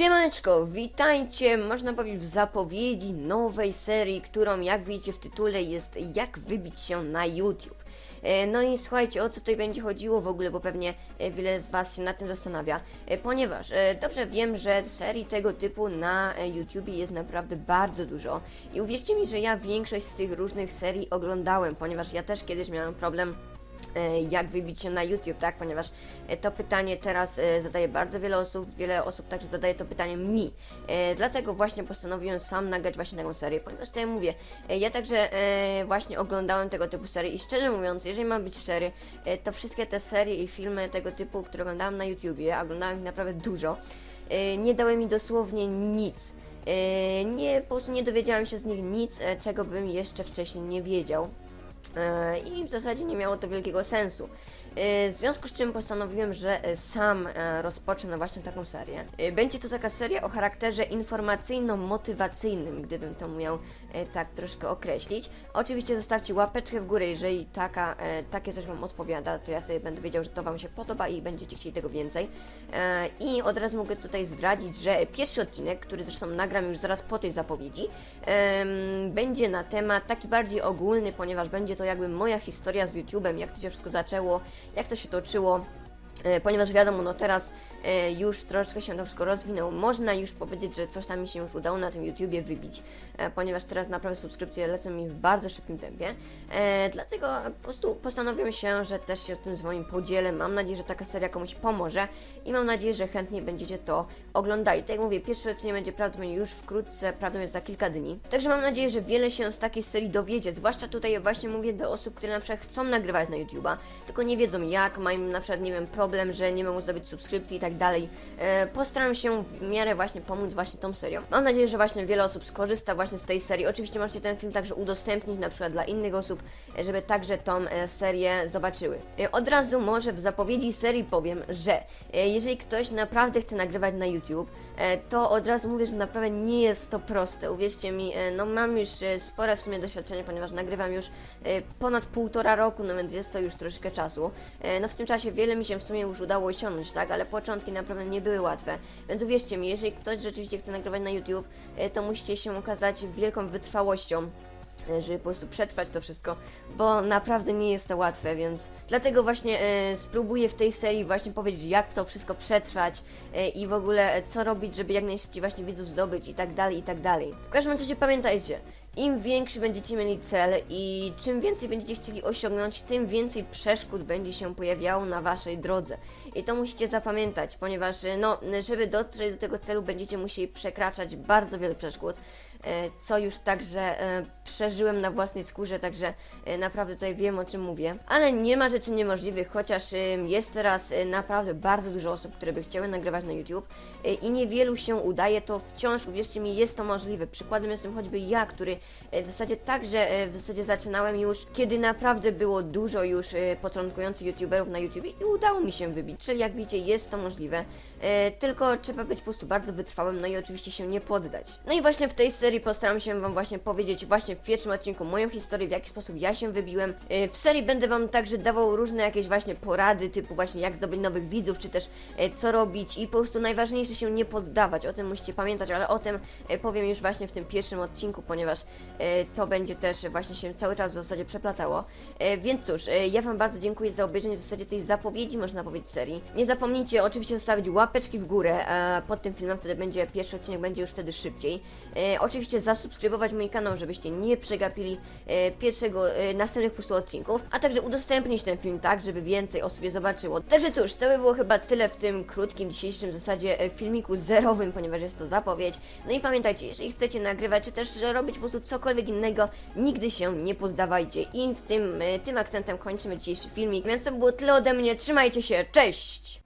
Siemaneczko, witajcie, można powiedzieć w zapowiedzi nowej serii, którą jak widzicie w tytule jest Jak wybić się na YouTube. E, No i słuchajcie, o co tutaj będzie chodziło w ogóle, bo pewnie e, wiele z Was się nad tym zastanawia, E, ponieważ dobrze wiem, że serii tego typu na YouTubie jest naprawdę bardzo dużo i uwierzcie mi, że ja większość z tych różnych serii oglądałem, ponieważ ja też kiedyś miałem problem jak wybić się na YouTube, tak? Ponieważ e, to pytanie teraz e, zadaje bardzo wiele osób, wiele osób także zadaje to pytanie mi. E, Dlatego właśnie postanowiłem sam nagrać właśnie taką serię, ponieważ jak mówię, e, ja także e, właśnie oglądałem tego typu serie i szczerze mówiąc, jeżeli mam być szczery, e, to wszystkie te serie i filmy tego typu, które oglądałem na YouTubie, a oglądałem ich naprawdę dużo, e, nie dały mi dosłownie nic. E, Nie, po prostu nie dowiedziałem się z nich nic, e, czego bym jeszcze wcześniej nie wiedział. E, i w zasadzie nie miało to wielkiego sensu. E, W związku z czym postanowiłem, że e, sam e, rozpocznę właśnie taką serię. Będzie to taka seria o charakterze informacyjno-motywacyjnym, gdybym to miał tak troszkę określić. Oczywiście zostawcie łapeczkę w górę, jeżeli taka, takie coś Wam odpowiada, to ja wtedy będę wiedział, że to Wam się podoba i będziecie chcieli tego więcej. I od razu mogę tutaj zdradzić, że pierwszy odcinek, który zresztą nagram już zaraz po tej zapowiedzi, będzie na temat taki bardziej ogólny, ponieważ będzie to jakby moja historia z YouTube'em, jak to się wszystko zaczęło, jak to się toczyło. E, Ponieważ wiadomo, no teraz e, już troszeczkę się to wszystko rozwinęło. Można już powiedzieć, że coś tam mi się już udało na tym YouTubie wybić, e, ponieważ teraz naprawdę subskrypcje lecą mi w bardzo szybkim tempie. Dlatego po prostu postanowiłem się, że też się tym z Wami podzielę. Mam nadzieję, że taka seria komuś pomoże i mam nadzieję, że chętnie będziecie to oglądali. Tak jak mówię, pierwszy odcinek będzie prawdopodobnie już wkrótce, prawdopodobnie za kilka dni. Także mam nadzieję, że wiele się z takiej serii dowiecie, zwłaszcza tutaj właśnie mówię do osób, które na przykład chcą nagrywać na YouTube'a, tylko nie wiedzą jak, mają na przykład, nie wiem, problem, że nie mogą zdobyć subskrypcji i tak dalej. E, postaram się w miarę właśnie pomóc właśnie tą serią. Mam nadzieję, że właśnie wiele osób skorzysta właśnie z tej serii. Oczywiście możecie ten film także udostępnić na przykład dla innych osób, e, żeby także tą e, serię zobaczyły. Od razu może w zapowiedzi serii powiem, że jeżeli ktoś naprawdę chce nagrywać na YouTube, to od razu mówię, że naprawdę nie jest to proste. Uwierzcie mi, no mam już spore w sumie doświadczenie, ponieważ nagrywam już ponad półtora roku, no więc jest to już troszkę czasu. No w tym czasie wiele mi się w sumie już udało osiągnąć, tak, ale początki naprawdę nie były łatwe. Więc uwierzcie mi, jeżeli ktoś rzeczywiście chce nagrywać na YouTube, e, to musicie się okazać wielką wytrwałością e, żeby po prostu przetrwać to wszystko, bo naprawdę nie jest to łatwe, więc dlatego właśnie e, spróbuję w tej serii właśnie powiedzieć, jak to wszystko przetrwać i w ogóle co robić, żeby jak najszybciej właśnie widzów zdobyć i tak dalej, i tak dalej. W każdym razie pamiętajcie, im większy będziecie mieli cel i czym więcej będziecie chcieli osiągnąć, tym więcej przeszkód będzie się pojawiało na waszej drodze. I to musicie zapamiętać, ponieważ no, żeby dotrzeć do tego celu będziecie musieli przekraczać bardzo wiele przeszkód, co już także e, przeżyłem na własnej skórze, także e, naprawdę tutaj wiem o czym mówię. Ale nie ma rzeczy niemożliwych, chociaż jest teraz e, naprawdę bardzo dużo osób, które by chciały nagrywać na YouTube e, i niewielu się udaje, to wciąż, uwierzcie mi, jest to możliwe. Przykładem jestem choćby ja, który e, w zasadzie także e, w zasadzie zaczynałem już, kiedy naprawdę było dużo już e, początkujących YouTuberów na YouTube i udało mi się wybić. Czyli jak widzicie, jest to możliwe, e, tylko trzeba być po prostu bardzo wytrwałym, no i oczywiście się nie poddać. No i właśnie w tej serii postaram się Wam właśnie powiedzieć właśnie w pierwszym odcinku moją historię, w jaki sposób ja się wybiłem. E, W serii będę Wam także dawał różne jakieś właśnie porady, typu właśnie jak zdobyć nowych widzów, czy też e, co robić i po prostu najważniejsze się nie poddawać, o tym musicie pamiętać, ale o tym e, powiem już właśnie w tym pierwszym odcinku, ponieważ to będzie też właśnie się cały czas w zasadzie przeplatało. Więc cóż, ja Wam bardzo dziękuję za obejrzenie w zasadzie tej zapowiedzi, można powiedzieć, serii. Nie zapomnijcie oczywiście zostawić łapeczki w górę pod tym filmem, wtedy będzie pierwszy odcinek, będzie już wtedy szybciej. E, Oczywiście zasubskrybować mój kanał, żebyście nie przegapili e, pierwszego, e, następnych po prostu odcinków, a także udostępnić ten film tak, żeby więcej osób je zobaczyło. Także cóż, to by było chyba tyle w tym krótkim dzisiejszym w zasadzie e, filmiku zerowym, ponieważ jest to zapowiedź. No i pamiętajcie, jeżeli chcecie nagrywać, czy też robić po prostu cokolwiek innego, nigdy się nie poddawajcie. I w tym, e, tym akcentem kończymy dzisiejszy filmik. Więc to było tyle ode mnie, trzymajcie się, cześć!